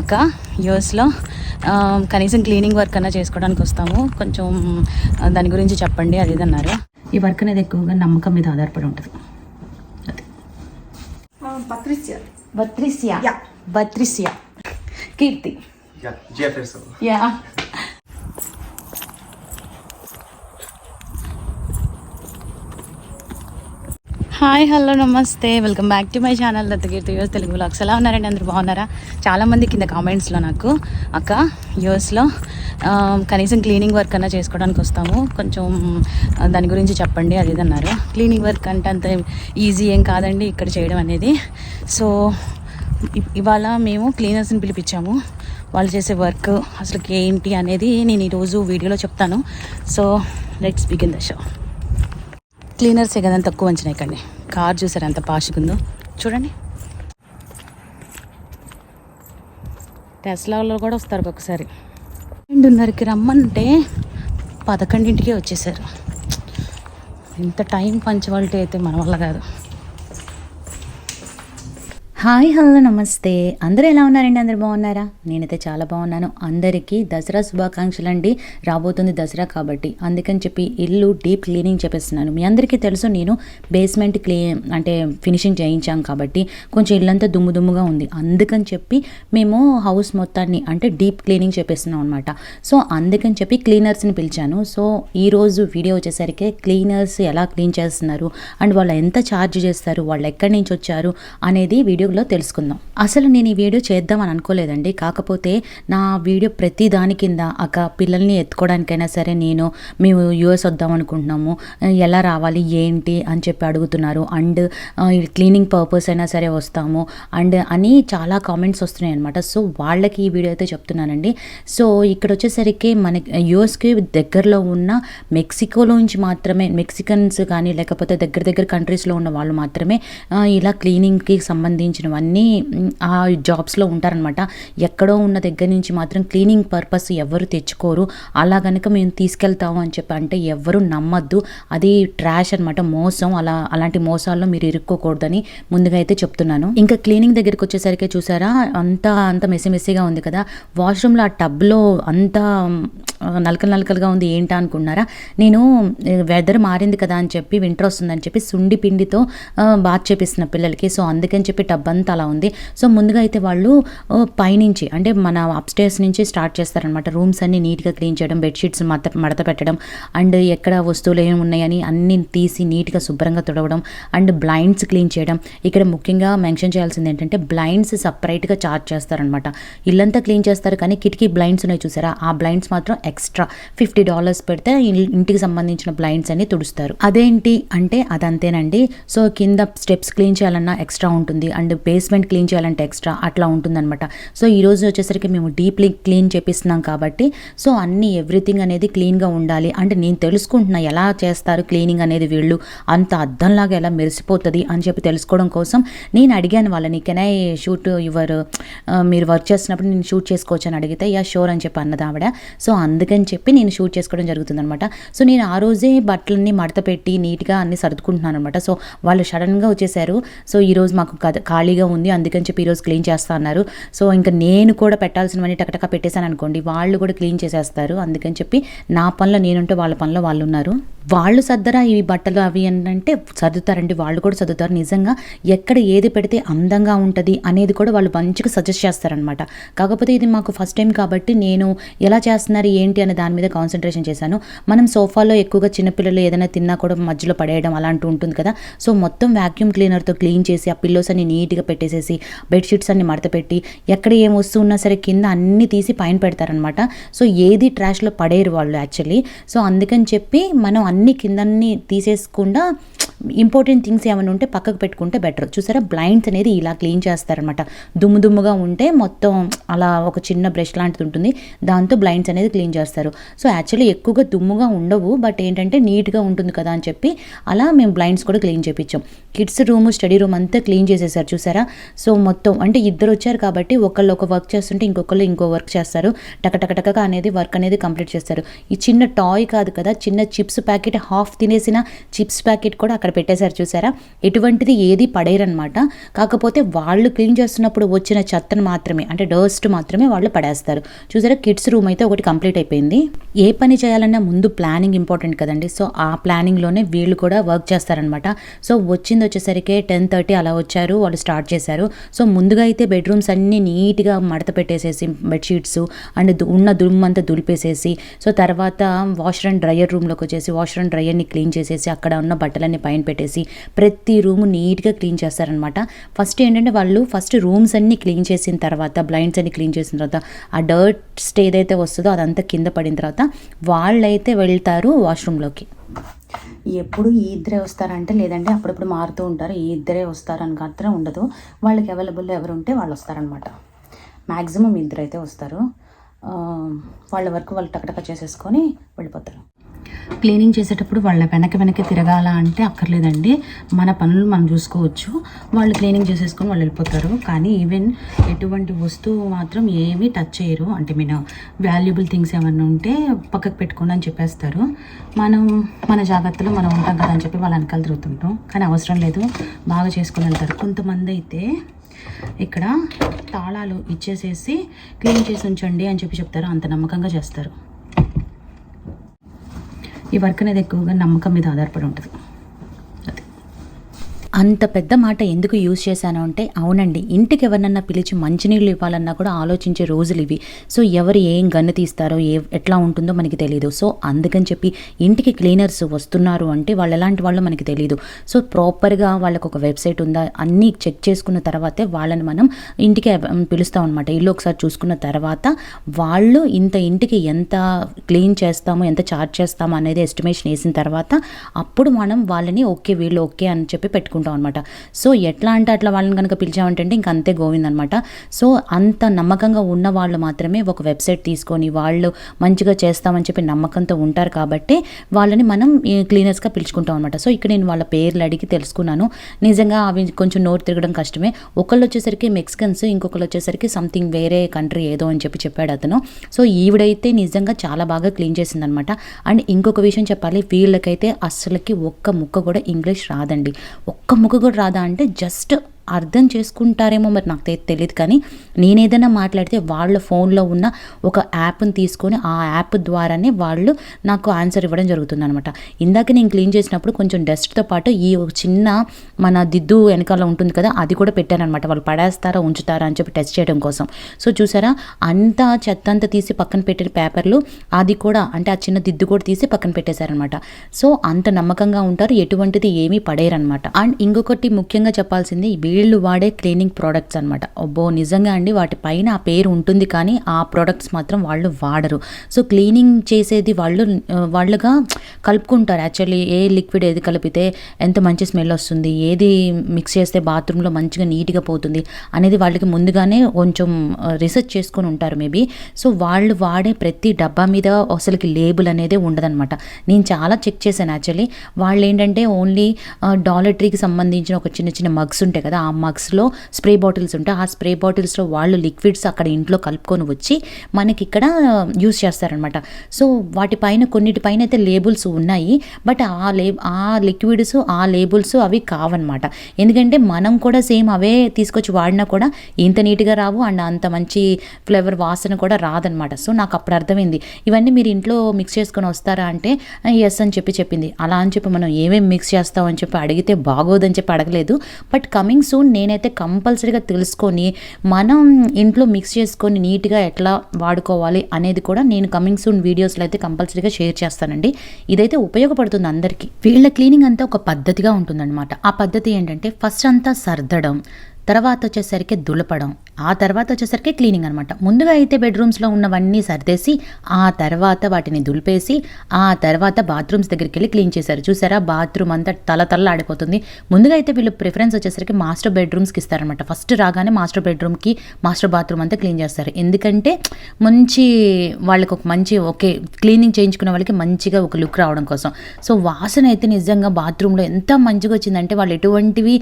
అక్క యూఎస్లో కనీసం క్లీనింగ్ వర్క్ అన్నా చేసుకోవడానికి వస్తాము. కొంచెం దాని గురించి చెప్పండి అది ఇది అన్నారు. ఈ వర్క్ అనేది ఎక్కువగా నమ్మకం మీద ఆధారపడి ఉంటుంది. Patricia. Keerthi. Yeah. Hi hello నమస్తే. Welcome back to my channel Dattakeerthi US Telugu blogs ఎలా ఉన్నారండి అందరు? బాగున్నారా? చాలామంది కింద కామెంట్స్లో నాకు అక్క యూఎస్లో కనీసం క్లీనింగ్ వర్క్ అన్నా చేసుకోవడానికి వస్తాము. కొంచెం దాని గురించి చెప్పండి అది ఇది అన్నారు. క్లీనింగ్ వర్క్ అంటే అంత ఈజీ ఏం కాదండి ఇక్కడ చేయడం అనేది. సో ఇవాళ మేము క్లీనర్స్ని పిలిపించాము. వాళ్ళు చేసే వర్క్ అసలు ఏంటి అనేది నేను ఈరోజు వీడియోలో చెప్తాను. So let's begin the show క్లీనర్సే కదా తక్కువ అంచనా ఇక్కండి కార్ చూసారు ఎంత పాష్గా ఉందో చూడండి. టెస్లాలో కూడా వస్తారు ఒకసారి రెండున్నరకి రమ్మంటే పదకొండింటికే వచ్చేసారు. ఇంత టైం పంచవాలిటీ అయితే మన వల్ల కాదు. హాయ్ హలో నమస్తే. అందరూ ఎలా ఉన్నారండి? అందరు బాగున్నారా? నేనైతే చాలా బాగున్నాను. అందరికీ దసరా శుభాకాంక్షలు అండి రాబోతుంది దసరా కాబట్టి. అందుకని చెప్పి ఇల్లు డీప్ క్లీనింగ్ చేపిస్తున్నాను. మీ అందరికీ తెలుసు నేను బేస్మెంట్ క్లీ అంటే ఫినిషింగ్ చేయించాం కాబట్టి కొంచెం ఇల్లంతా దుమ్ము దుమ్ముగా ఉంది. అందుకని చెప్పి మేము హౌస్ మొత్తాన్ని అంటే డీప్ క్లీనింగ్ చేపిస్తున్నాం అనమాట సో అందుకని చెప్పి క్లీనర్స్ని పిలిచాను. సో ఈరోజు వీడియో వచ్చేసరికి క్లీనర్స్ ఎలా క్లీన్ చేస్తున్నారు? అండ్ వాళ్ళు ఎంత ఛార్జ్ చేస్తారు? వాళ్ళు ఎక్కడి నుంచి వచ్చారు? అనేది వీడియో వీడియోలో తెలుసుకుందాం. అసలు నేను ఈ వీడియో చేద్దామని అనుకోలేదండి. కాకపోతే నా వీడియో ప్రతి దాని కింద అక్క పిల్లల్ని ఎత్తుకోవడానికైనా సరే నేను మేము యూఎస్ వద్దాం అనుకుంటున్నాము. ఎలా రావాలి ఏంటి అని చెప్పి అడుగుతున్నారు. అండ్ క్లీనింగ్ పర్పస్ అయినా సరే వస్తాము. అండ్ అని చాలా కామెంట్స్ వస్తున్నాయి అనమాట సో వాళ్ళకి ఈ వీడియో అయితే చెప్తున్నానండి. సో ఇక్కడ వచ్చేసరికి మన యూఎస్కి దగ్గరలో ఉన్న మెక్సికోలో నుంచి మాత్రమే మెక్సికన్స్ కానీ లేకపోతే దగ్గర దగ్గర కంట్రీస్లో ఉన్న వాళ్ళు మాత్రమే ఇలా క్లీనింగ్కి సంబంధించినవన్నీ ఆ జాబ్స్లో ఉంటారనమాట ఎక్కడో ఉన్న దగ్గర నుంచి మాత్రం క్లీనింగ్ పర్పస్ ఎవరు తెచ్చుకోరు. అలా కనుక మేము తీసుకెళ్తాము అని చెప్పి అంటే ఎవరు నమ్మద్దు. అది ట్రాష్ అనమాట మోసం. అలా అలాంటి మోసాల్లో మీరు ఇరుక్కోకూడదని ముందుగా అయితే చెప్తున్నాను. ఇంకా క్లీనింగ్ దగ్గరికి వచ్చేసరికి చూసారా అంతా అంత మెస్సి మెస్సిగా ఉంది కదా. వాష్రూమ్లో ఆ టబ్లో అంతా నలకలు నలకలుగా ఉంది ఏంటా అనుకున్నారా? నేను వెదర్ మారింది కదా అని చెప్పి వింటర్ వస్తుందని చెప్పి సుండి పిండితో బాత్ చేపిస్తున్న పిల్లలకి. సో అందుకని చెప్పి టబ్ అంతా అలా ఉంది. సో ముందుగా అయితే వాళ్ళు పైనుంచి అంటే మన అప్స్టేర్స్ నుంచి స్టార్ట్ చేస్తారనమాట రూమ్స్ అన్ని నీట్గా క్లీన్ చేయడం బెడ్షీట్స్ మత మడత పెట్టడం అండ్ ఎక్కడ వస్తువులు ఏమి ఉన్నాయని అన్ని తీసి నీట్గా శుభ్రంగా తుడవడం అండ్ బ్లైండ్స్ క్లీన్ చేయడం. ఇక్కడ ముఖ్యంగా మెన్షన్ చేయాల్సింది ఏంటంటే బ్లైండ్స్ సపరేట్గా చార్జ్ చేస్తారనమాట ఇల్లంతా క్లీన్ చేస్తారు కానీ కిటికీ బ్లైండ్స్ ఉన్నాయి చూసారా? ఆ బ్లైండ్స్ మాత్రం ఎక్స్ట్రా ఫిఫ్టీ డాలర్స్ పెడితే ఇంటికి సంబంధించిన బ్లైండ్స్ అన్ని తుడుస్తారు. అదేంటి అంటే అదంతేనండి. సో కింద స్టెప్స్ క్లీన్ చేయాలన్నా ఎక్స్ట్రా ఉంటుంది. అండ్ బేస్మెంట్ క్లీన్ చేయాలంటే ఎక్స్ట్రా అట్లా ఉంటుందన్నమాట. సో ఈరోజు వచ్చేసరికి మేము డీప్లీ క్లీన్ చేపిస్తున్నాం కాబట్టి సో అన్ని ఎవ్రీథింగ్ అనేది క్లీన్గా ఉండాలి. అంటే నేను తెలుసుకుంటున్నా ఎలా చేస్తారు క్లీనింగ్ అనేది వీళ్ళు అంత అద్దంలాగా ఎలా మెరిసిపోతుంది అని చెప్పి తెలుసుకోవడం కోసం నేను అడిగాను వాళ్ళని కెన్ ఐ షూట్ యువర్ మీరు వర్క్ చేస్తున్నప్పుడు నేను షూట్ చేసుకోవచ్చు? అని అడిగితే యా షోర్ అని చెప్పి అన్నది ఆవిడ. సో అందుకని చెప్పి నేను షూట్ చేసుకోవడం జరుగుతుందనమాట సో నేను ఆ రోజే బట్టలన్నీ మడత పెట్టి నీట్గా అన్ని సర్దుకుంటున్నాను అనమాట సో వాళ్ళు సడన్గా వచ్చేసారు. సో ఈరోజు మాకు ఖాళీ ఖాళీగా ఉంది అందుకని చెప్పి ఈరోజు క్లీన్ చేస్తా అన్నారు. సో ఇంకా నేను కూడా పెట్టాల్సినవన్నీ టకటక పెట్టేశాను అనుకోండి వాళ్ళు కూడా క్లీన్ చేసేస్తారు. అందుకని చెప్పి నా పనిలో నేనుంటే వాళ్ళ పనిలో వాళ్ళు ఉన్నారు. వాళ్ళు సర్దరా ఈ బట్టలు అవి ఏంటంటే సర్దుతారండి వాళ్ళు కూడా సర్దుతారు. నిజంగా ఎక్కడ ఏది పెడితే అందంగా ఉంటుంది అనేది కూడా వాళ్ళు మంచిగా సజెస్ట్ చేస్తారనమాట కాకపోతే ఇది మాకు ఫస్ట్ టైం కాబట్టి నేను ఎలా చేస్తున్నారు ఏంటి అనే దాని మీద కాన్సన్ట్రేషన్ చేశాను. మనం సోఫాలో ఎక్కువగా చిన్నపిల్లలు ఏదైనా తిన్నా కూడా మధ్యలో పడేయడం అలాంటి ఉంటుంది కదా. సో మొత్తం వ్యాక్యూమ్ క్లీనర్తో క్లీన్ చేసి ఆ పిల్లోస్ అన్ని నీట్గా పెట్టేసేసి బెడ్షీట్స్ అన్ని మడత పెట్టి ఎక్కడ ఏం వస్తువు ఉన్నా సరే కింద అన్ని తీసి పైన పెడతారనమాట సో ఏది ట్రాష్లో పడేరు వాళ్ళు యాక్చువల్లీ సో అందుకని చెప్పి మనం అన్ని కిందన్ని తీసేసుకుండా ఇంపార్టెంట్ థింగ్స్ ఏమైనా ఉంటే పక్కకు పెట్టుకుంటే బెటర్ చూసారా? బ్లైండ్స్ అనేది ఇలా క్లీన్ చేస్తారనమాట దుమ్ము దుమ్ముగా ఉంటే మొత్తం అలా ఒక చిన్న బ్రష్ లాంటిది ఉంటుంది. దాంతో బ్లైండ్స్ అనేది క్లీన్ చేస్తారు. సో యాక్చువల్లీ ఎక్కువగా దుమ్ముగా ఉండవు బట్ ఏంటంటే నీట్గా ఉంటుంది కదా అని చెప్పి అలా మేము బ్లైండ్స్ కూడా క్లీన్ చేయించాం కిడ్స్ రూమ్ స్టడీ రూమ్ అంతా క్లీన్ చేసేసారు. చూసారా? సో మొత్తం అంటే ఇద్దరు వచ్చారు కాబట్టి ఒకళ్ళు ఒక వర్క్ చేస్తుంటే ఇంకొకళ్ళు ఇంకో వర్క్ చేస్తారు. టకటకటకగా అనేది వర్క్ అనేది కంప్లీట్ చేస్తారు. ఈ చిన్న టాయ్ కాదు కదా చిన్న చిప్స్ ప్యాకెట్ హాఫ్ తినేసిన చిప్స్ ప్యాకెట్ కూడా అక్కడ పెట్టేశారు చూసారా? ఎటువంటిది ఏది పడేరనమాట కాకపోతే వాళ్ళు క్లీన్ చేస్తున్నప్పుడు వచ్చిన చెత్తను మాత్రమే అంటే డస్ట్ మాత్రమే వాళ్ళు పడేస్తారు. చూసారా? కిడ్స్ రూమ్ అయితే ఒకటి కంప్లీట్ అయిపోయింది. ఏ పని చేయాలన్నా ముందు ప్లానింగ్ ఇంపార్టెంట్ కదండి. సో ఆ ప్లానింగ్లోనే వీళ్ళు కూడా వర్క్ చేస్తారనమాట సో వచ్చింది వచ్చేసరికి టెన్ థర్టీ అలా వచ్చారు. వాళ్ళు స్టార్ట్ చేశారు. సో ముందుగా అయితే బెడ్రూమ్స్ అన్నీ నీట్గా మడత పెట్టేసేసి బెడ్షీట్స్ అండ్ ఉన్న దుమ్మంతా దులిపేసేసి సో తర్వాత వాషర్ అండ్ డ్రయర్ రూమ్లోకి వచ్చేసి వాషర్ అండ్ డ్రయర్ని క్లీన్ చేసేసి అక్కడ ఉన్న బట్టలన్నీ పైన పెట్టేసి ప్రతి రూమ్ నీట్గా క్లీన్ చేస్తారనమాట ఫస్ట్ ఏంటంటే వాళ్ళు ఫస్ట్ రూమ్స్ అన్నీ క్లీన్ చేసిన తర్వాత బ్లైండ్స్ అన్ని క్లీన్ చేసిన తర్వాత ఆ డర్ట్ ఏదైతే వస్తుందో అదంతా కింద పడిన తర్వాత వాళ్ళైతే వెళ్తారు వాష్రూమ్లోకి ఎప్పుడు ఈ ఇద్దరే వస్తారంటే లేదంటే అప్పుడప్పుడు మారుతూ ఉంటారు. ఈ ఇద్దరే వస్తారని మాత్రం ఉండదు. వాళ్ళకి అవైలబుల్ ఎవరు ఉంటే వాళ్ళు వస్తారనమాట మ్యాక్సిమం ఇద్దరైతే వస్తారు. వాళ్ళ వరకు వాళ్ళు టకటక చేసేసుకొని వెళ్ళిపోతారు. క్లీనింగ్ చేసేటప్పుడు వాళ్ళ వెనక వెనక తిరగాల అంటే అక్కర్లేదండి. మన పనులు మనం చూసుకోవచ్చు. వాళ్ళు క్లీనింగ్ చేసేసుకొని వాళ్ళు వెళ్ళిపోతారు. కానీ ఈవెన్ ఎటువంటి వస్తువు మాత్రం ఏమీ టచ్ చేయరు. అంటే మీన్ వాల్యుబుల్ థింగ్స్ ఏమన్నా ఉంటే పక్కకు పెట్టుకోండి అని చెప్పేస్తారు. మనం మన జాగ్రత్తలో మనం ఉంటాం కదా అని చెప్పి వాళ్ళ వెనకాల తిరుగుతుంటాం. కానీ అవసరం లేదు. బాగా చేసుకుని వెళ్తారు. కొంతమంది అయితే ఇక్కడ తాళాలు ఇచ్చేసేసి క్లీన్ చేసి ఉంచండి అని చెప్పి చెప్తారు. అంత నమ్మకంగా చేస్తారు. ఈ వర్క్ అనేది ఎక్కువగా నమ్మకం మీద ఆధారపడి ఉంటుంది అది అంత పెద్ద మాట ఎందుకు యూజ్ చేశాను అంటే అవునండి ఇంటికి ఎవరినన్నా పిలిచి మంచినీళ్ళు ఇవ్వాలన్నా కూడా ఆలోచించే రోజులు ఇవి. సో ఎవరు ఏం గన్ను తీస్తారో ఏ ఎట్లా ఉంటుందో మనకి తెలియదు సో అందుకని చెప్పి ఇంటికి క్లీనర్స్ వస్తున్నారు అంటే వాళ్ళు ఎలాంటి వాళ్ళు మనకి తెలియదు సో ప్రాపర్గా వాళ్ళకు ఒక వెబ్సైట్ ఉందా అన్నీ చెక్ చేసుకున్న తర్వాతే వాళ్ళని మనం ఇంటికి పిలుస్తాం అనమాట ఇల్లు ఒకసారి చూసుకున్న తర్వాత వాళ్ళు ఇంత ఇంటికి ఎంత క్లీన్ చేస్తామో ఎంత చార్జ్ చేస్తామో అనేది ఎస్టిమేషన్ వేసిన తర్వాత అప్పుడు మనం వాళ్ళని ఓకే వీళ్ళు ఓకే అని చెప్పి పెట్టుకుంటాం. అనమాట సో ఎట్లా అంటే అట్లా వాళ్ళని కనుక పిలిచామంటే ఇంక అంతే గోవిందనమాట సో అంత నమ్మకంగా ఉన్న వాళ్ళు మాత్రమే ఒక వెబ్సైట్ తీసుకొని వాళ్ళు మంచిగా చేస్తామని చెప్పి నమ్మకంతో ఉంటారు కాబట్టి వాళ్ళని మనం క్లీనర్స్గా పిలుచుకుంటాం అనమాట సో ఇక్కడ నేను వాళ్ళ పేర్లు అడిగి తెలుసుకున్నాను. నిజంగా అవి కొంచెం నోరు తిరగడం కష్టమే. ఒకళ్ళు వచ్చేసరికి మెక్సికన్స్ ఇంకొకళ్ళు వచ్చేసరికి సంథింగ్ వేరే కంట్రీ ఏదో అని చెప్పి చెప్పాడు అతను. సో ఈవిడైతే నిజంగా చాలా బాగా క్లీన్ చేసిందనమాట అండ్ ఇంకొక విషయం చెప్పాలి వీళ్ళకైతే అస్సలకి ఒక్క ముక్క కూడా ఇంగ్లీష్ రాదండి. ఒక్క ముక్క కూడా రాదా అంటే జస్ట్ అర్థం చేసుకుంటారేమో మరి నాకు తెలియదు కానీ నేను ఏదైనా మాట్లాడితే వాళ్ళ ఫోన్లో ఉన్న ఒక యాప్ని తీసుకొని ఆ యాప్ ద్వారానే వాళ్ళు నాకు ఆన్సర్ ఇవ్వడం జరుగుతుంది అనమాట ఇందాక నేను క్లీన్ చేసినప్పుడు కొంచెం డస్ట్తో పాటు ఈ ఒక చిన్న మన దిద్దు వెనకాల ఉంటుంది కదా అది కూడా పెట్టానమాట వాళ్ళు పడేస్తారా ఉంచుతారా అని చెప్పి టెస్ట్ చేయడం కోసం. సో చూసారా అంత చెత్త అంతా తీసి పక్కన పెట్టిన పేపర్లు అది కూడా అంటే ఆ చిన్న దిద్దు కూడా తీసి పక్కన పెట్టేశారనమాట సో అంత నమ్మకంగా ఉంటారు ఎటువంటిది ఏమీ పడేయరనమాట అండ్ ఇంకొకటి ముఖ్యంగా చెప్పాల్సింది వీళ్ళు వాడే క్లీనింగ్ ప్రోడక్ట్స్ అనమాట ఒబ్బో నిజంగా అండి వాటి పైన ఆ పేరు ఉంటుంది కానీ ఆ ప్రోడక్ట్స్ మాత్రం వాళ్ళు వాడరు. సో క్లీనింగ్ చేసేది వాళ్ళు వాళ్ళుగా కలుపుకుంటారు. యాక్చువల్లీ ఏ లిక్విడ్ ఏది కలిపితే ఎంత మంచి స్మెల్ వస్తుంది ఏది మిక్స్ చేస్తే బాత్రూంలో మంచిగా నీట్గా పోతుంది అనేది వాళ్ళకి ముందుగానే కొంచెం రీసెర్చ్ చేసుకొని ఉంటారు మేబీ సో వాళ్ళు వాడే ప్రతి డబ్బా మీద అసలుకి లేబుల్ అనేది ఉండదన్నమాట. నేను చాలా చెక్ చేశాను యాక్చువల్లీ. వాళ్ళు ఏంటంటే ఓన్లీ డాలటరీకి సంబంధించిన ఒక చిన్న చిన్న మగ్స్ ఉంటాయి కదా ఆ మగ్స్లో స్ప్రే బాటిల్స్ ఉంటాయి. ఆ స్ప్రే బాటిల్స్లో వాళ్ళు లిక్విడ్స్ అక్కడ ఇంట్లో కలుపుకొని వచ్చి మనకి ఇక్కడ యూస్ చేస్తారనమాట సో వాటిపైన కొన్నిటిపైన అయితే లేబుల్స్ ఉన్నాయి. బట్ ఆ లే ఆ లిక్విడ్స్ ఆ లేబుల్స్ అవి కావన్నమాట. ఎందుకంటే మనం కూడా సేమ్ అవే తీసుకొచ్చి వాడినా కూడా ఇంత నీట్గా రావు అండ్ అంత మంచి ఫ్లేవర్ వాసన కూడా రాదనమాట సో నాకు అప్పుడు అర్థమైంది. ఇవన్నీ మీరు ఇంట్లో మిక్స్ చేసుకొని వస్తారా అంటే ఎస్ అని చెప్పి చెప్పింది. అలా అని చెప్పి మనం ఏమేమి మిక్స్ చేస్తాం అని చెప్పి అడిగితే బాగోదని చెప్పి అడగలేదు. బట్ కమింగ్ సూన్ నేనైతే కంపల్సరీగా తెలుసుకొని మనం ఇంట్లో మిక్స్ చేసుకొని నీట్గా ఎట్లా వాడుకోవాలి అనేది కూడా నేను కమింగ్ సూన్ వీడియోస్లో అయితే కంపల్సరీగా షేర్ చేస్తానండి. ఇదైతే ఉపయోగపడుతుంది అందరికీ. వీళ్ళ క్లీనింగ్ అంతా ఒక పద్ధతిగా ఉంటుందన్నమాట. ఆ పద్ధతి ఏంటంటే ఫస్ట్ అంతా సర్దడం తర్వాత వచ్చేసరికి దులపడం ఆ తర్వాత వచ్చేసరికి క్లీనింగ్ అనమాట ముందుగా అయితే బెడ్రూమ్స్లో ఉన్నవన్నీ సర్దేసి ఆ తర్వాత వాటిని దులిపేసి ఆ తర్వాత బాత్రూమ్స్ దగ్గరికి వెళ్ళి క్లీన్ చేశారు. చూసారా? బాత్రూమ్ అంతా తల తల ఆడిపోతుంది ముందుగా అయితే వీళ్ళు ప్రిఫరెన్స్ వచ్చేసరికి మాస్టర్ బెడ్రూమ్స్కి ఇస్తారనమాట ఫస్ట్ రాగానే మాస్టర్ బెడ్రూమ్కి మాస్టర్ బాత్రూమ్ అంతా క్లీన్ చేస్తారు. ఎందుకంటే మంచి వాళ్ళకి ఒక మంచి ఓకే క్లీనింగ్ చేయించుకునే వాళ్ళకి మంచిగా ఒక లుక్ రావడం కోసం. సో వాసన అయితే నిజంగా బాత్రూంలో ఎంత మంచిగా వచ్చిందంటే వాళ్ళు ఎటువంటివి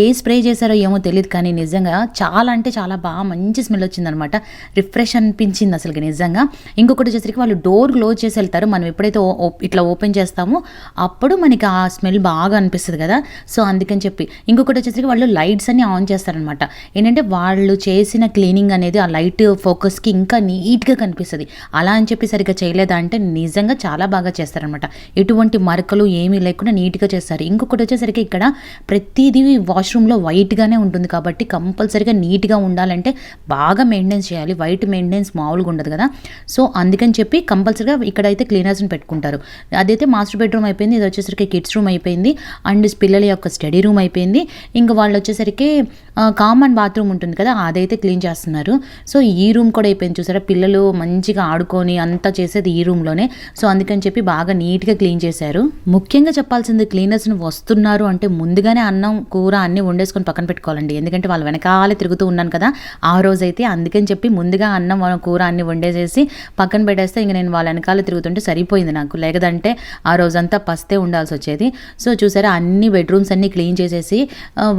ఏ స్ప్రే చేశారో ఏమో తెలియదు కానీ నిజంగా చాలా అంటే చాలా బాగా మంచి స్మెల్ వచ్చిందనమాట. రిఫ్రెష్ అనిపించింది అసలు నిజంగా. ఇంకొకటి వచ్చేసరికి వాళ్ళు డోర్ క్లోజ్ చేసి వెళ్తారు. మనం ఎప్పుడైతే ఓ- ఇట్లా ఓపెన్ చేస్తామో అప్పుడు మనకి ఆ స్మెల్ బాగా అనిపిస్తుంది కదా. సో అందుకని చెప్పి. ఇంకొకటి వచ్చేసరికి వాళ్ళు లైట్స్ అన్ని ఆన్ చేస్తారనమాట. ఏంటంటే వాళ్ళు చేసిన క్లీనింగ్ అనేది ఆ లైట్ ఫోకస్కి ఇంకా నీట్గా కనిపిస్తుంది. అలా అని చెప్పి సరిగ్గా చేయలేదా అంటే నిజంగా చాలా బాగా చేస్తారనమాట. ఎటువంటి మరకలు ఏమీ లేకుండా నీట్గా చేస్తారు. ఇంకొకటి వచ్చేసరికి ఇక్కడ ప్రతిదీ వాష్రూమ్లో వైట్గానే ఉంటుంది కాబట్టి కంపల్సరీగా నీట్గా ఉండాలంటే బాగా మెయింటెన్స్ చేయాలి. వైట్ మెయింటెనెన్స్ మామూలుగా ఉండదు కదా. సో అందుకని చెప్పి కంపల్సరీగా ఇక్కడైతే క్లీనర్స్ని పెట్టుకుంటారు. అదైతే మాస్టర్ బెడ్రూమ్ అయిపోయింది. ఇది వచ్చేసరికి కిడ్స్ రూమ్ అయిపోయింది. అండ్ పిల్లల యొక్క స్టడీ రూమ్ అయిపోయింది. ఇంకా వాళ్ళు వచ్చేసరికి కామన్ బాత్రూమ్ ఉంటుంది కదా అదైతే క్లీన్ చేస్తున్నారు. సో ఈ రూమ్ కూడా అయిపోయింది చూసారా? పిల్లలు మంచిగా ఆడుకొని అంతా చేసేది ఈ రూమ్లోనే సో అందుకని చెప్పి బాగా నీట్గా క్లీన్ చేశారు. ముఖ్యంగా చెప్పాల్సింది క్లీనర్స్ని వస్తున్నారు అంటే ముందుగానే అన్నం కూర అన్నీ వండేసుకొని పక్కన పెట్టుకోవాలండి. ఎందుకంటే వాళ్ళ వెనకాలే తిరుగుతూ ఉన్నాను కదా ఆ రోజైతే అందుకని చెప్పి ముందుగా అన్నం కూర అన్ని వండేసేసి పక్కన పెట్టేస్తే ఇంక నేను వాళ్ళ వెనకాల తిరుగుతుంటే సరిపోయింది నాకు. లేదంటే ఆ రోజంతా పస్తే ఉండాల్సి వచ్చేది. సో చూసారా? అన్ని బెడ్రూమ్స్ అన్ని క్లీన్ చేసేసి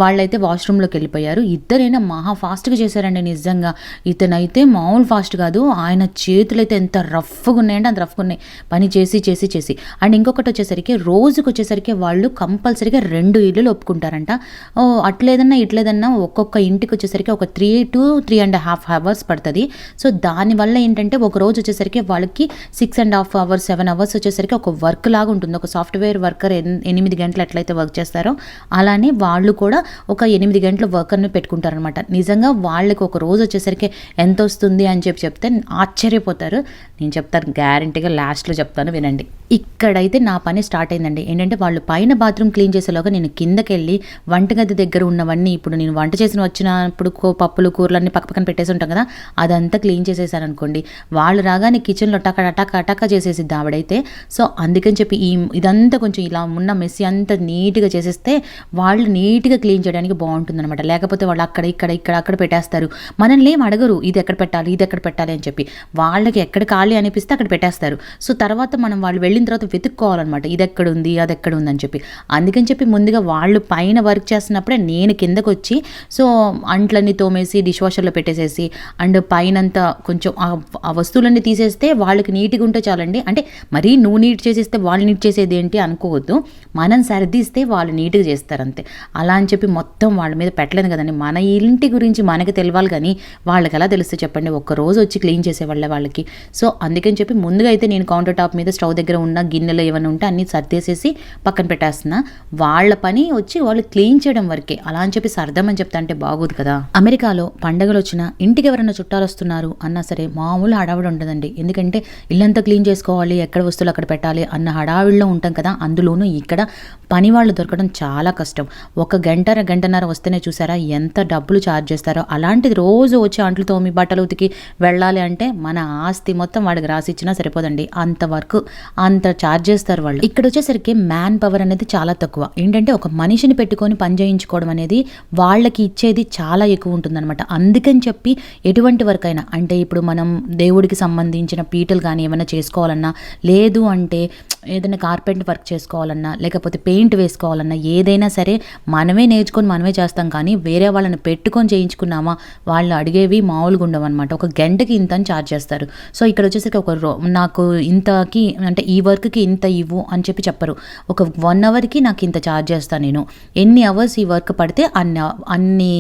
వాళ్ళైతే వాష్రూమ్లోకి వెళ్ళిపోయారు. ఇద్దరైనా మహా ఫాస్ట్గా చేశారండి నిజంగా. ఇతనైతే మామూలు ఫాస్ట్ కాదు. ఆయన చేతులు అయితే ఎంత రఫ్గా ఉన్నాయంటే అంత రఫ్గా ఉన్నాయి పని చేసి చేసి చేసి. అండ్ ఇంకొకటి వచ్చేసరికి రోజుకి వచ్చేసరికి వాళ్ళు కంపల్సరీగా రెండు ఇల్లులు ఒప్పుకుంటారంట. ఓ అట్లేదన్నా ఇట్లేదన్నా ఒక్కొక్క ఇంటికి వచ్చేసరికి ఒక three to three and half hours పడుతుంది. సో దానివల్ల ఏంటంటే ఒక రోజు వచ్చేసరికి వాళ్ళకి six and half hours seven hours వచ్చేసరికి ఒక వర్క్ లాగా ఉంటుంది. ఒక సాఫ్ట్వేర్ వర్కర్ ఎనిమిది గంటలు ఎట్లయితే వర్క్ చేస్తారో అలానే వాళ్ళు కూడా ఒక ఎనిమిది గంటల ఒక్కరిని పెట్టుకుంటారనమాట నిజంగా వాళ్ళకి ఒక రోజు వచ్చేసరికి ఎంత వస్తుంది అని చెప్పి చెప్తే ఆశ్చర్యపోతారు. నేను చెప్తాను గ్యారంటీగా లాస్ట్లో చెప్తాను వినండి. ఇక్కడైతే నా పని స్టార్ట్ అయిందండి. ఏంటంటే వాళ్ళు పైన బాత్రూమ్ క్లీన్ చేసేలోగా నేను కిందకి వెళ్ళి వంటగది దగ్గర ఉన్నవన్నీ ఇప్పుడు నేను వంట చేసిన వచ్చినప్పుడు పప్పులు కూరలన్నీ పక్క పక్కన పెట్టేసి ఉంటాం కదా అదంతా క్లీన్ చేసేసాను అనుకోండి. వాళ్ళు రాగానే కిచెన్లో టక టక టక చేసేసిద్ది ఆవిడైతే. సో అందుకని చెప్పి ఈ ఇదంతా కొంచెం ఇలా ఉన్న మెస్సీ అంతా నీట్గా చేసేస్తే వాళ్ళు నీట్గా క్లీన్ చేయడానికి బాగుంటుంది అనమాట లేకపోతే వాళ్ళు అక్కడ ఇక్కడ ఇక్కడ అక్కడ పెట్టేస్తారు. మనల్ని ఏం అడగరు ఇది ఎక్కడ పెట్టాలి ఇది ఎక్కడ పెట్టాలి అని చెప్పి. వాళ్ళకి ఎక్కడ ఖాళీ అనిపిస్తే అక్కడ పెట్టేస్తారు. సో తర్వాత మనం వాళ్ళు వెళ్ళిన తర్వాత వెతుక్కోవాలన్నమాట. ఇది ఎక్కడ ఉంది అది ఎక్కడ ఉంది అని చెప్పి. అందుకని చెప్పి ముందుగా వాళ్ళు పైన వర్క్ చేస్తున్నప్పుడే నేను కిందకు వచ్చి సో అంట్లన్నీ తోమేసి డిష్ వాషర్లో పెట్టేసేసి అండ్ పైనంతా కొంచెం ఆ- వస్తువులన్నీ తీసేస్తే వాళ్ళకి నీట్గా ఉంటే చాలండి. అంటే మరీ నువ్వు నీట్ చేసేస్తే వాళ్ళు నీట్ చేసేది ఏంటి అనుకోవద్దు. మనం సర్దిస్తే వాళ్ళు నీట్గా చేస్తారు అంతే. అలా అని చెప్పి మొత్తం వాళ్ళ మీద పెట్టలేదు కదండి. మన ఇంటి గురించి మనకి తెలియాలి కానీ వాళ్ళకి ఎలా తెలుస్తే చెప్పండి? ఒక్క రోజు వచ్చి క్లీన్ చేసేవాళ్ళే వాళ్ళకి. సో అందుకని చెప్పి ముందుగా అయితే నేను కౌంటర్ టాప్ మీద స్టవ్ దగ్గర ఉన్న గిన్నెలు ఏమైనా ఉంటే అన్ని సర్దేసేసి పక్కన పెట్టేస్తున్నా. వాళ్ళ పని వచ్చి వాళ్ళు క్లీన్ చేయడం వరకే. అలా అని చెప్పి సర్దమని చెప్తా అంటే బాగోదు కదా. అమెరికాలో పండగలు వచ్చినా ఇంటికి ఎవరైనా చుట్టాలు వస్తున్నారు అన్నా సరే మామూలు హడావిడి ఉంటుందండి ఎందుకంటే ఇల్లంతా క్లీన్ చేసుకోవాలి ఎక్కడ వస్తువులు అక్కడ పెట్టాలి అన్న హడావిడిలో ఉంటాం కదా. అందులోనూ ఇక్కడ పని వాళ్ళు దొరకడం చాలా కష్టం. ఒక గంట గంటన్నర వస్తేనే చూసారా? ఎంత డబ్బులు ఛార్జ్ చేస్తారో. అలాంటిది రోజు వచ్చి అంట్లు తోమి బట్టలు ఉతికి వెళ్ళాలి అంటే మన ఆస్తి మొత్తం వాడికి రాసిచ్చినా సరిపోదండి. అంత వర్క్ అంత ఛార్జ్ చేస్తారు వాళ్ళు. ఇక్కడ వచ్చేసరికి మ్యాన్ పవర్ అనేది చాలా తక్కువ. ఏంటంటే ఒక మనిషిని పెట్టుకొని పని చేయించుకోవడం అనేది వాళ్ళకి ఇచ్చేది చాలా ఎక్కువ ఉంటుందన్నమాట. అందుకని చెప్పి ఎటువంటి వర్క్ అయినా అంటే ఇప్పుడు మనం దేవుడికి సంబంధించిన పీటలు కానీ ఏమైనా చేసుకోవాలన్నా లేదు అంటే ఏదైనా కార్పెంట్ వర్క్ చేసుకోవాలన్నా లేకపోతే పెయింట్ వేసుకోవాలన్నా ఏదైనా సరే మనమే నేర్చుకొని మనమే చేస్తాం కానీ వేరే వాళ్ళని పెట్టుకొని చేయించుకున్నామా? వాళ్ళు అడిగేవి మామూలుగా ఉండవు అనమాట ఒక గంటకి ఇంత అని ఛార్జ్ చేస్తారు. సో ఇక్కడ వచ్చేసరికి ఒక నాకు ఇంతకి అంటే ఈ వర్క్కి ఇంత ఇవ్వు అని చెప్పి చెప్పరు. ఒక వన్ అవర్కి నాకు ఇంత ఛార్జ్ చేస్తాను నేను. ఎన్ని అవర్స్ ఈ వర్క్ పడితే అన్ని అన్ని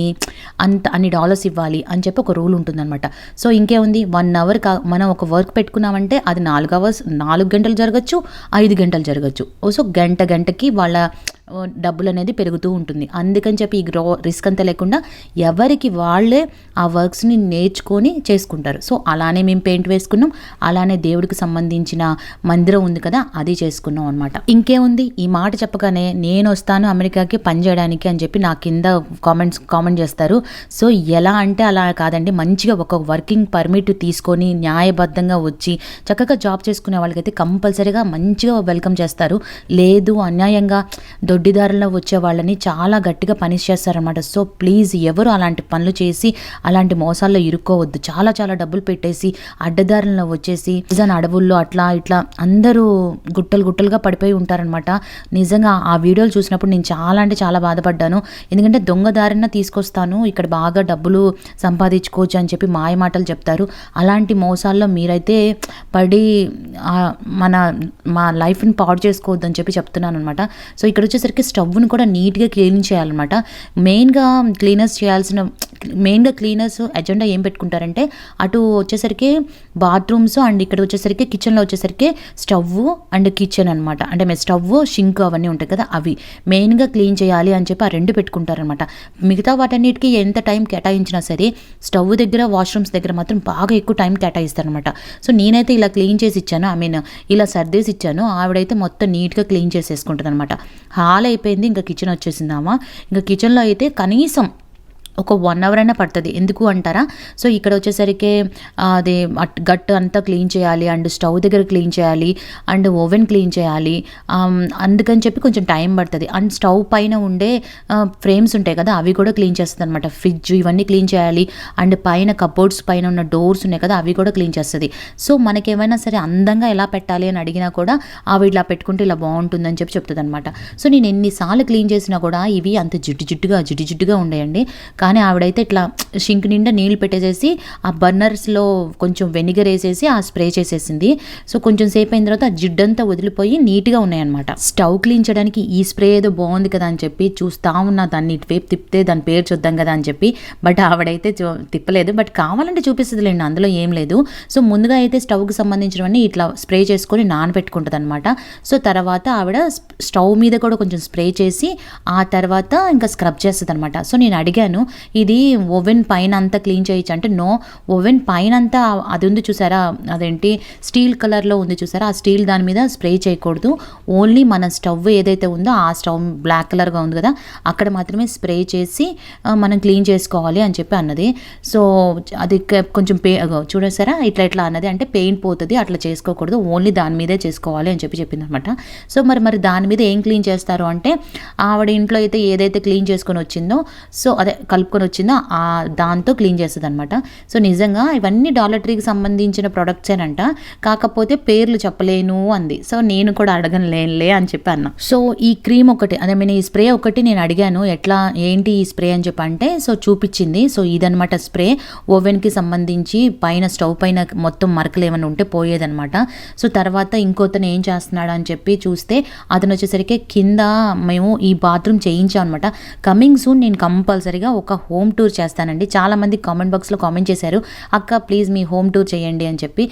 అంత అన్ని డాలర్స్ ఇవ్వాలి అని చెప్పి ఒక రూల్ ఉంటుందన్నమాట. సో ఇంకేముంది? వన్ అవర్ కా మనం ఒక వర్క్ పెట్టుకున్నామంటే అది నాలుగు అవర్స్ నాలుగు గంటలు జరగచ్చు ఐదు గంటలు జరగచ్చు. సో గంట గంటకి వాళ్ళ డబ్బులు అనేది పెరుగుతూ ఉంటుంది. అందుకని చెప్పి ఈ గ్రో రిస్క్ అంతా లేకుండా ఎవరికి వాళ్ళే ఆ వర్క్స్ని నేర్చుకొని చేసుకుంటారు. సో అలానే మేము పెయింట్ వేసుకున్నాం. అలానే దేవుడికి సంబంధించిన మందిరం ఉంది కదా అది చేసుకున్నాం అనమాట ఇంకేముంది? ఈ మాట చెప్పగానే నేను వస్తాను అమెరికాకి పని చేయడానికి అని చెప్పి నా కింద కామెంట్స్ కామెంట్ చేస్తారు. సో ఎలా అంటే అలా కాదండి. మంచిగా ఒక వర్కింగ్ పర్మిట్ తీసుకొని న్యాయబద్ధంగా వచ్చి చక్కగా జాబ్ చేసుకునే వాళ్ళకైతే కంపల్సరీగా మంచిగా వెల్కమ్ చేస్తారు. లేదు అన్యాయంగా దొడ్డిదారుల్లో వచ్చే వాళ్ళని చాలా గట్టిగా పనిష్ చేస్తారనమాట సో ప్లీజ్ ఎవరు అలాంటి పనులు చేసి అలాంటి మోసాల్లో ఇరుక్కోవద్దు. చాలా చాలా డబ్బులు పెట్టేసి అడ్డదారుల్లో వచ్చేసి నిజాన్ని అడవుల్లో అట్లా ఇట్లా అందరూ గుట్టలు గుట్టలుగా పడిపోయి ఉంటారనమాట నిజంగా ఆ వీడియోలు చూసినప్పుడు నేను చాలా అంటే చాలా బాధపడ్డాను. ఎందుకంటే దొంగదారిన తీసుకొస్తాను ఇక్కడ బాగా డబ్బులు సంపాదించుకోవచ్చు అని చెప్పి మాయ మాటలు చెప్తారు. అలాంటి మోసాల్లో మీరైతే పడి మన మా లైఫ్ని పాడు చేసుకోవద్దు అని చెప్పి చెప్తున్నాను అనమాట సో ఇక్కడ వచ్చేసరికి స్టవ్ను కూడా నీట్గా క్లీన్ చేయాలన్నమాట. మెయిన్గా క్లీనర్స్ చేయాల్సిన మెయిన్గా క్లీనర్స్ ఎజెండా ఏం పెట్టుకుంటారంటే అటు వచ్చేసరికి బాత్రూమ్స్ అండ్ ఇక్కడ వచ్చేసరికి కిచెన్లో వచ్చేసరికి స్టవ్ అండ్ కిచెన్ అనమాట అంటే మేము స్టవ్ షింక్ అవన్నీ ఉంటాయి కదా అవి. మెయిన్గా క్లీన్ చేయాలి అని చెప్పి ఆ రెండు పెట్టుకుంటారనమాట మిగతా వాటన్నిటికీ ఎంత టైం కేటాయించినా సరే స్టవ్ దగ్గర వాష్రూమ్స్ దగ్గర మాత్రం బాగా ఎక్కువ టైం కేటాయిస్తారనమాట సో నేనైతే ఇలా క్లీన్ చేసి ఇచ్చాను. ఐ మీన్ ఇలా సర్దేసి ఇచ్చాను. ఆవిడైతే మొత్తం నీట్గా క్లీన్ చేసేసుకుంటుంది అనమాట హాల్ అయిపోయింది ఇంకా కిచెన్ వచ్చేసిందామా ఇంకా కిచెన్లో అయితే కనీసం ఒక వన్ అవర్ అయినా పడుతుంది. ఎందుకు అంటారా? సో ఇక్కడ వచ్చేసరికి అది గట్ అట్- గట్టు అంతా క్లీన్ చేయాలి అండ్ స్టవ్ దగ్గర క్లీన్ చేయాలి అండ్ ఓవెన్ క్లీన్ చేయాలి అందుకని చెప్పి కొంచెం టైం పడుతుంది. అండ్ స్టవ్ పైన ఉండే ఫ్రేమ్స్ ఉంటాయి కదా అవి కూడా క్లీన్ చేస్తుంది అనమాట ఫ్రిడ్జ్ ఇవన్నీ క్లీన్ చేయాలి అండ్ పైన కబోర్డ్స్ పైన ఉన్న డోర్స్ ఉన్నాయి కదా అవి కూడా క్లీన్ చేస్తుంది. సో మనకేమైనా సరే అందంగా ఎలా పెట్టాలి అని అడిగినా కూడా ఆవిడ ఇలా పెట్టుకుంటే ఇలా బాగుంటుందని చెప్పి చెప్తుంది అనమాట సో నేను ఎన్నిసార్లు క్లీన్ చేసినా కూడా ఇవి అంత జిడ్డు జిడ్డుగా జిడ్డు జిడ్డుగా ఉండేయండి. కానీ ఆవిడైతే ఇట్లా షింక్ నిండా నీళ్ళు పెట్టేసేసి ఆ బర్నర్స్లో కొంచెం వెనిగర్ వేసేసి ఆ స్ప్రే చేసేసింది. సో కొంచెం సేపు అయిన తర్వాత ఆ జిడ్డంతా వదిలిపోయి నీట్గా ఉన్నాయన్నమాట. స్టవ్ క్లీన్ చేయడానికి ఈ స్ప్రే ఏదో బాగుంది కదా అని చెప్పి చూస్తా ఉన్నా దాన్ని ఇటువైపు తిప్పితే దాని పేరు చూద్దాం కదా అని చెప్పి. బట్ ఆవిడైతే తిప్పలేదు. బట్ కావాలంటే చూపిస్తుందిలేండి అందులో ఏం లేదు. సో ముందుగా అయితే స్టవ్కి సంబంధించినవన్నీ ఇట్లా స్ప్రే చేసుకొని నానబెట్టుకుంటుంది అనమాట సో తర్వాత ఆవిడ స్టవ్ మీద కూడా కొంచెం స్ప్రే చేసి ఆ తర్వాత ఇంకా స్క్రబ్ చేస్తుంది అనమాట సో నేను అడిగాను ఇది ఓవెన్ పైన అంతా క్లీన్ చేయొచ్చు. అంటే నో ఓవెన్ పైన అంతా అది ఉంది చూసారా? అదేంటి? స్టీల్ కలర్లో ఉంది చూసారా? ఆ స్టీల్ దాని మీద స్ప్రే చేయకూడదు. ఓన్లీ మన స్టవ్ ఏదైతే ఉందో ఆ స్టవ్ బ్లాక్ కలర్గా ఉంది కదా అక్కడ మాత్రమే స్ప్రే చేసి మనం క్లీన్ చేసుకోవాలి అని చెప్పి అన్నది. సో అది కొంచెం పే అగో చూడేసారా ఇట్లా ఇట్లా అన్నది. అంటే పెయిన్ పోతుంది అట్లా చేసుకోకూడదు. ఓన్లీ దాని మీదే చేసుకోవాలి అని చెప్పి చెప్పింది అనమాట సో మరి మరి దాని మీద ఏం క్లీన్ చేస్తారు అంటే ఆవిడ ఇంట్లో అయితే ఏదైతే క్లీన్ చేసుకొని వచ్చిందో సో అదే కలుపుకొని వచ్చిందో ఆ దాంతో క్లీన్ చేస్తుంది అనమాట సో నిజంగా ఇవన్నీ డాలర్ ట్రీకి సంబంధించిన ప్రొడక్ట్సేనంట కాకపోతే పేర్లు చెప్పలేను అంది. సో నేను కూడా అడగనులేనులే అని చెప్పి అన్న సో ఈ క్రీమ్ ఒకటి అదే మీన్ ఈ స్ప్రే ఒకటి నేను అడిగాను. ఎట్లా ఏంటి ఈ స్ప్రే అని చెప్పి అంటే సో చూపించింది. సో ఇదనమాట స్ప్రే. ఓవెన్కి సంబంధించి పైన స్టవ్ పైన మొత్తం మరకలు ఏమైనా ఉంటే పోయేదనమాట సో తర్వాత ఇంకోతను ఏం చేస్తున్నాడు అని చెప్పి చూస్తే అతను వచ్చేసరికి కింద మేము ఈ బాత్రూమ్ చేయించాం అనమాట కమింగ్ సూన్ నేను కంపల్సరీగా ఒక హోమ్ టూర్ చేస్తానండి. చాలామంది కామెంట్ బాక్స్లో కామెంట్ చేశారు అక్క ప్లీజ్ మీ హోమ్ టూర్ చేయండి అని చెప్పి.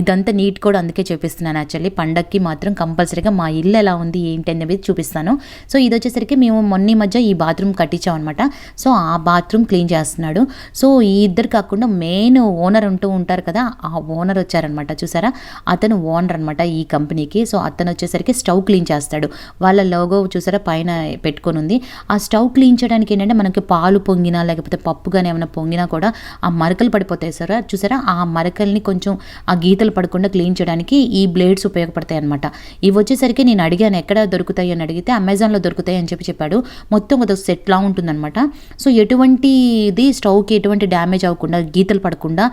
ఇదంతా నీట్ కూడా అందుకే చూపిస్తున్నాను యాక్చువల్లీ. పండక్కి మాత్రం కంపల్సరీగా మా ఇల్లు ఎలా ఉంది ఏంటి అనేది చూపిస్తాను. సో ఇది వచ్చేసరికి మేము మొన్న ఈ మధ్య ఈ బాత్రూమ్ కట్టించాం అనమాట సో ఆ బాత్రూమ్ క్లీన్ చేస్తున్నాడు. సో ఈ ఇద్దరు కాకుండా మెయిన్ ఓనర్ ఉంటూ ఉంటారు కదా ఆ ఓనర్ వచ్చారనమాట చూసారా? అతను ఓనర్ అనమాట ఈ కంపెనీకి. సో అతను వచ్చేసరికి స్టవ్ క్లీన్ చేస్తాడు. వాళ్ళ లోగో చూసారా? పైన పెట్టుకొని ఉంది. ఆ స్టవ్ క్లీన్ చేయడానికి ఏంటంటే మనకి పాలు పొంగినా లేకపోతే పప్పు కానీ ఏమైనా పొంగినా కూడా ఆ మరకలు పడిపోతాయి సార్. చూసారా? ఆ మరకల్ని కొంచెం ఆ గీతలు పడకుండా క్లీన్ చేయడానికి ఈ బ్లేడ్స్ ఉపయోగపడతాయి అనమాట ఇవి వచ్చేసరికి నేను అడిగాను ఎక్కడ దొరుకుతాయి అని అడిగితే అమెజాన్లో దొరుకుతాయి అని చెప్పి చెప్పాడు. మొత్తం ఒక సెట్లా ఉంటుందన్నమాట. సో ఎటువంటిది స్టవ్కి ఎటువంటి డ్యామేజ్ అవ్వకుండా గీతలు పడకుండా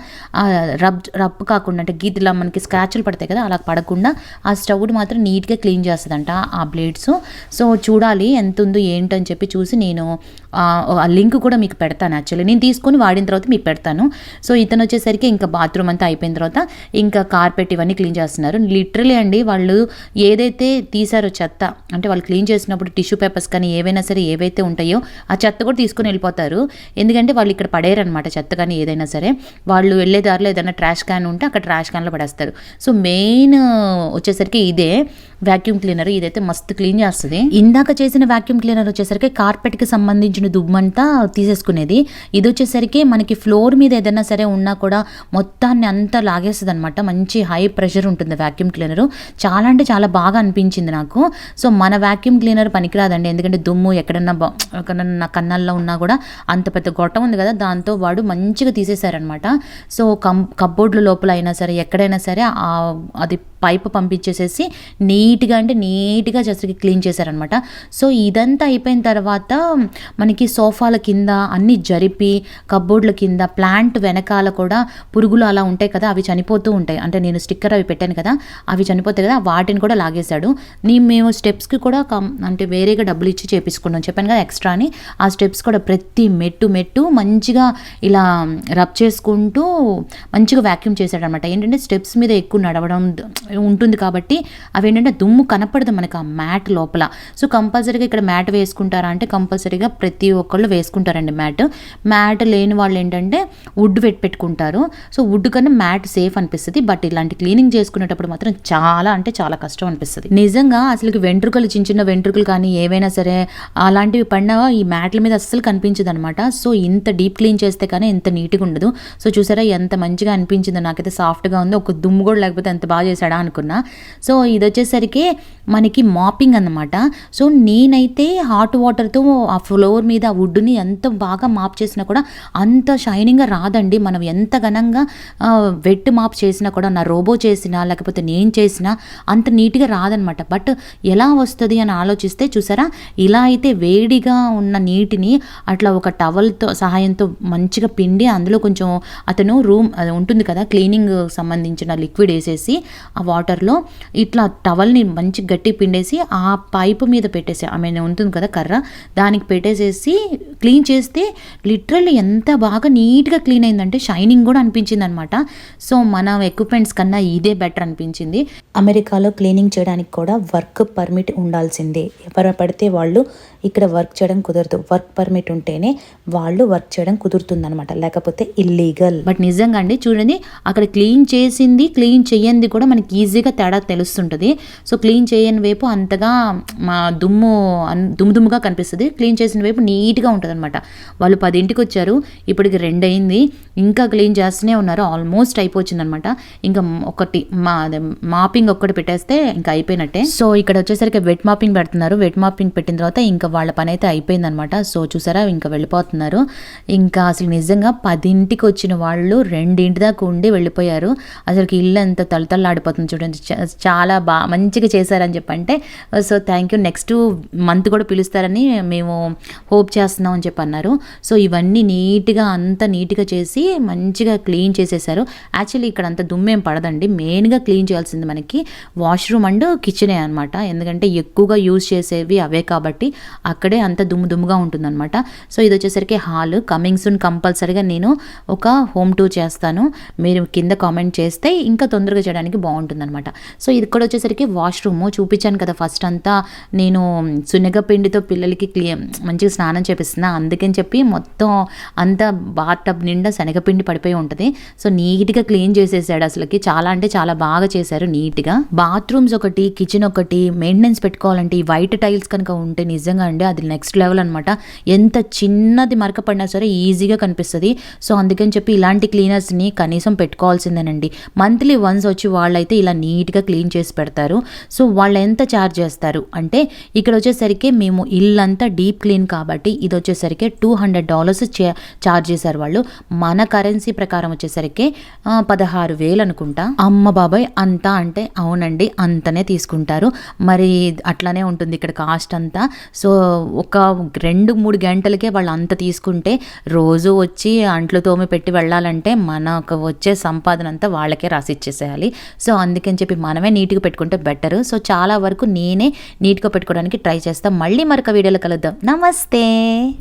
రబ్ రబ్ కాకుండా అంటే గీతలా మనకి స్క్రాచ్లు పడతాయి కదా అలా పడకుండా ఆ స్టవ్ని మాత్రం నీట్గా క్లీన్ చేస్తుందంట ఆ బ్లేడ్స్. సో చూడాలి ఎంత ఉందో ఏంటని చెప్పి చూసి నేను ఆ లింక్ కూడా మీకు పెడతాను యాక్చువల్లీ నేను తీసుకొని వాడిన తర్వాత మీకు పెడతాను. సో ఇతను వచ్చేసరికి ఇంకా బాత్రూమ్ అంతా అయిపోయిన తర్వాత ఇంకా కార్పెట్ ఇవన్నీ క్లీన్ చేస్తున్నారు. లిటరలీ అండి వాళ్ళు ఏదైతే తీసారో చెత్త అంటే వాళ్ళు క్లీన్ చేసినప్పుడు టిష్యూ పేపర్స్ కానీ ఏవైనా సరే ఏవైతే ఉంటాయో ఆ చెత్త కూడా తీసుకొని వెళ్ళిపోతారు. ఎందుకంటే వాళ్ళు ఇక్కడ పడేరనమాట చెత్త కానీ ఏదైనా సరే. వాళ్ళు వెళ్ళే దారిలో ఏదైనా ట్రాష్ క్యాన్ ఉంటే అక్కడ ట్రాష్ క్యాన్లో పడేస్తారు. సో మెయిన్ వచ్చేసరికి ఇదే వాక్యూమ్ క్లీనర్ ఇదైతే మస్తు క్లీన్ చేస్తుంది. ఇందాక చేసిన వ్యాక్యూమ్ క్లీనర్ వచ్చేసరికి కార్పెట్కి సంబంధించిన దుమ్మంతా తీసేసుకునేది. ఇది వచ్చేసరికి మనకి ఫ్లోర్ మీద ఏదైనా సరే ఉన్నా కూడా మొత్తాన్ని అంతా లాగేస్తుంది అనమాట మంచి హై ప్రెషర్ ఉంటుంది వ్యాక్యూమ్ క్లీనర్ చాలా అంటే చాలా బాగా అనిపించింది నాకు. సో మన వ్యాక్యూమ్ క్లీనర్ పనికిరాదండి. ఎందుకంటే దుమ్ము ఎక్కడన్నా ఎక్కడన్నా కన్నాల్లో ఉన్నా కూడా అంత పెద్ద గొట్టం ఉంది కదా దాంతో వాడు మంచిగా తీసేశారనమాట సో కం కబ్బోర్డ్ల లోపల అయినా సరే ఎక్కడైనా సరే అది పైపు పంపించేసేసి నీట్గా అంటే నీట్గా జస్ట్ క్లీన్ చేశారనమాట సో ఇదంతా అయిపోయిన తర్వాత మనకి సోఫాల కింద అన్ని జరిపి కబ్బోర్డ్ల కింద ప్లాంట్ వెనకాల కూడా పురుగులు అలా ఉంటాయి కదా అవి చనిపోతూ ఉంటాయి. అంటే నేను స్టిక్కర్ అవి పెట్టాను కదా అవి చనిపోతాయి కదా వాటిని కూడా లాగేశాడు. నీ మేము స్టెప్స్కి కూడా కం- అంటే వేరేగా డబ్బులు ఇచ్చి చేపించుకున్నాం చెప్పాను కదా ఎక్స్ట్రా అని ఆ స్టెప్స్ కూడా ప్రతి మెట్టు మెట్టు మంచిగా ఇలా రబ్ చేసుకుంటూ మంచిగా వ్యాక్యూమ్ చేశాడనమాట ఏంటంటే స్టెప్స్ మీద ఎక్కువ నడవడం ఉంటుంది కాబట్టి అవి ఏంటంటే దుమ్ము కనపడదు మనకు ఆ మ్యాట్ లోపల. సో కంపల్సరీగా ఇక్కడ మ్యాట్ వేసుకుంటారా అంటే కంపల్సరీగా ప్రతి ఒక్కళ్ళు వేసుకుంటారండి మ్యాట్. మ్యాట్ లేని వాళ్ళు ఏంటంటే వుడ్ పెట్టి పెట్టుకుంటారు. సో వుడ్ కన్నా మ్యాట్ సేఫ్ అనిపిస్తుంది. బట్ ఇలాంటి క్లీనింగ్ చేసుకునేటప్పుడు మాత్రం చాలా అంటే చాలా కష్టం అనిపిస్తుంది. నిజంగా అసలు వెంట్రుకలు చిన్న చిన్న వెంట్రుకలు కానీ ఏవైనా సరే అలాంటివి పడినా ఈ మ్యాట్ల మీద అస్సలు కనిపించదు అనమాట సో ఇంత డీప్ క్లీన్ చేస్తే కానీ ఎంత నీట్గా ఉండదు. సో చూసారా ఎంత మంచిగా అనిపించిందో. నాకైతే సాఫ్ట్గా ఉంది. ఒక దుమ్ము కూడా లేకపోతే ఎంత బాగా చేశాడా అనుకున్నా. సో ఇది వచ్చేసరికి మనకి మాపింగ్ అన్నమాట. సో నేనైతే హాట్ వాటర్తో ఆ ఫ్లోర్ మీద ఆ వుడ్ని ఎంత బాగా మాప్ చేసినా కూడా అంత షైనింగ్గా రాదండి. మనం ఎంత ఘనంగా వెట్ మాప్ చేసినా కూడా నా రోబో చేసినా లేకపోతే నేను చేసినా అంత నీట్గా రాదనమాట బట్ ఎలా వస్తుంది అని ఆలోచిస్తే చూసారా? ఇలా అయితే వేడిగా ఉన్న నీటిని అట్లా ఒక టవల్తో సహాయంతో మంచిగా పిండి అందులో కొంచెం అతను రూమ్ ఉంటుంది కదా క్లీనింగ్ సంబంధించిన లిక్విడ్ వేసేసి ఆ వాటర్లో ఇట్లా టవల్ని మంచి గట్టి పిండేసి ఆ పైపు మీద పెట్టేసి ఐ మీన్ ఉంటుంది కదా కర్ర దానికి పెట్టేసేసి క్లీన్ చేస్తే లిటరల్లీ ఎంత బాగా నీట్గా క్లీన్ అయిందంటే షైనింగ్ కూడా అనిపించింది అనమాట సో మన ఎక్విప్మెంట్స్ కన్నా ఇదే బెటర్ అనిపించింది. అమెరికాలో క్లీనింగ్ చేయడానికి కూడా వర్క్ పర్మిట్ ఉండాల్సిందే. ఎవరు పడితే వాళ్ళు ఇక్కడ వర్క్ చేయడం కుదరదు. వర్క్ పర్మిట్ ఉంటేనే వాళ్ళు వర్క్ చేయడం కుదురుతుంది అనమాట లేకపోతే ఇల్లీగల్ బట్ నిజంగా అండి చూడండి అక్కడ క్లీన్ చేసింది క్లీన్ చేయంది కూడా మనకి ఈజీగా తేడా తెలుస్తుంటుంది. సో క్లీన్ చేయని వైపు అంతగా మా దుమ్ము దుమ్ము దుమ్ముగా కనిపిస్తుంది. క్లీన్ చేసిన వైపు నీట్గా ఉంటుంది అనమాట వాళ్ళు పదింటికి వచ్చారు ఇప్పటికి రెండు అయింది ఇంకా క్లీన్ చేస్తూనే ఉన్నారు. ఆల్మోస్ట్ అయిపోయిందనమాట ఇంకా ఒకటి మా అదే మాపింగ్ ఒక్కటి పెట్టేస్తే ఇంకా అయిపోయినట్టే. సో ఇక్కడ వచ్చేసరికి వెట్ మాపింగ్ పెడుతున్నారు. వెట్ మాపింగ్ పెట్టిన తర్వాత ఇంకా వాళ్ళ పని అయితే అయిపోయిందనమాట. సో చూసారా? ఇంకా వెళ్ళిపోతున్నారు. ఇంకా అసలు నిజంగా పదింటికి వచ్చిన వాళ్ళు రెండింటి దాకా ఉండి వెళ్ళిపోయారు. అసలుకి ఇల్లు ఎంత తలతల్లాడిపోతుంది చూడండి. చాలా బాగా మంచిగా చేశారని చెప్పంటే so thank you next month కూడా పిలుస్తారని మేము హోప్ చేస్తున్నాం అని చెప్పి అన్నారు సో ఇవన్నీ నీట్గా అంత నీట్గా చేసి మంచిగా క్లీన్ చేసేసారు. యాక్చువల్లీ ఇక్కడ అంత దుమ్మేం పడదండి. మెయిన్గా క్లీన్ చేయాల్సింది మనకి వాష్రూమ్ అండ్ కిచెనే అనమాట ఎందుకంటే ఎక్కువగా యూజ్ చేసేవి అవే కాబట్టి అక్కడే అంత దుమ్ము దుమ్ముగా ఉంటుందన్నమాట. సో ఇది వచ్చేసరికి హాల్. కమింగ్ సూన్ కంపల్సరీగా నేను ఒక హోమ్ టూర్ చేస్తాను. మీరు కింద కామెంట్ చేస్తే ఇంకా తొందరగా చేయడానికి బాగుంటుందన్నమాట. సో ఇది ఇక్కడ వచ్చేసరికి వాష్రూమ్. చూపించాను కదా ఫస్ట్ అంతా. నేను శనగపిండితో పిల్లలకి క్లీ మంచిగా స్నానం చేపిస్తున్నా. అందుకని చెప్పి మొత్తం అంతా బాత్ టబ్ నిండా శనగపిండి పడిపోయి ఉంటుంది. సో నీట్గా క్లీన్ చేసేసాడు అసలుకి. చాలా అంటే చాలా బాగా చేశారు నీట్గా. బాత్రూమ్స్ ఒకటి కిచెన్ ఒకటి మెయింటెనెన్స్ పెట్టుకోవాలంటే ఈ వైట్ టైల్స్ కనుక ఉంటే నిజంగా అండి అది నెక్స్ట్ లెవెల్ అనమాట ఎంత చిన్నది మరక పడినా సరే ఈజీగా కనిపిస్తుంది. సో అందుకని చెప్పి ఇలాంటి క్లీనర్స్ని కనీసం పెట్టుకోవాల్సిందేనండి. మంత్లీ వన్స్ వచ్చి వాళ్ళైతే ఇలా నీట్గా క్లీన్ చేసి పెడతారు. సో వాళ్ళు ఎంత ఛార్జ్ చేస్తారు? అంటే ఇక్కడ వచ్చేసరికి మేము ఇల్లంతా డీప్ క్లీన్ కాబట్టి ఇది వచ్చేసరికి టూ హండ్రెడ్ డాలర్స్ ఛార్జ్ చేశారు వాళ్ళు. మన కరెన్సీ ప్రకారం వచ్చేసరికి పదహారు వేలు అనుకుంటా. అమ్మ బాబాయ్ అంతా అంటే అవునండి అంతనే తీసుకుంటారు. మరి అట్లానే ఉంటుంది ఇక్కడ కాస్ట్ అంతా. సో ఒక రెండు మూడు గంటలకే వాళ్ళు అంత తీసుకుంటే రోజు వచ్చి అంట్లు తోమి పెట్టి వెళ్ళాలంటే మనకు వచ్చే సంపాదన అంతా వాళ్ళకే రాసి ఇచ్చేసేయాలి సో అందుకని చెప్పి మనమే నీట్గా పెట్టుకుంటే బెటర్ సో చాలా వరకు నేనే నీట్గా పెట్టుకోవడానికి ట్రై చేస్తాను మళ్ళీ మరొక వీడియోలో కలుద్దాం. నమస్తే!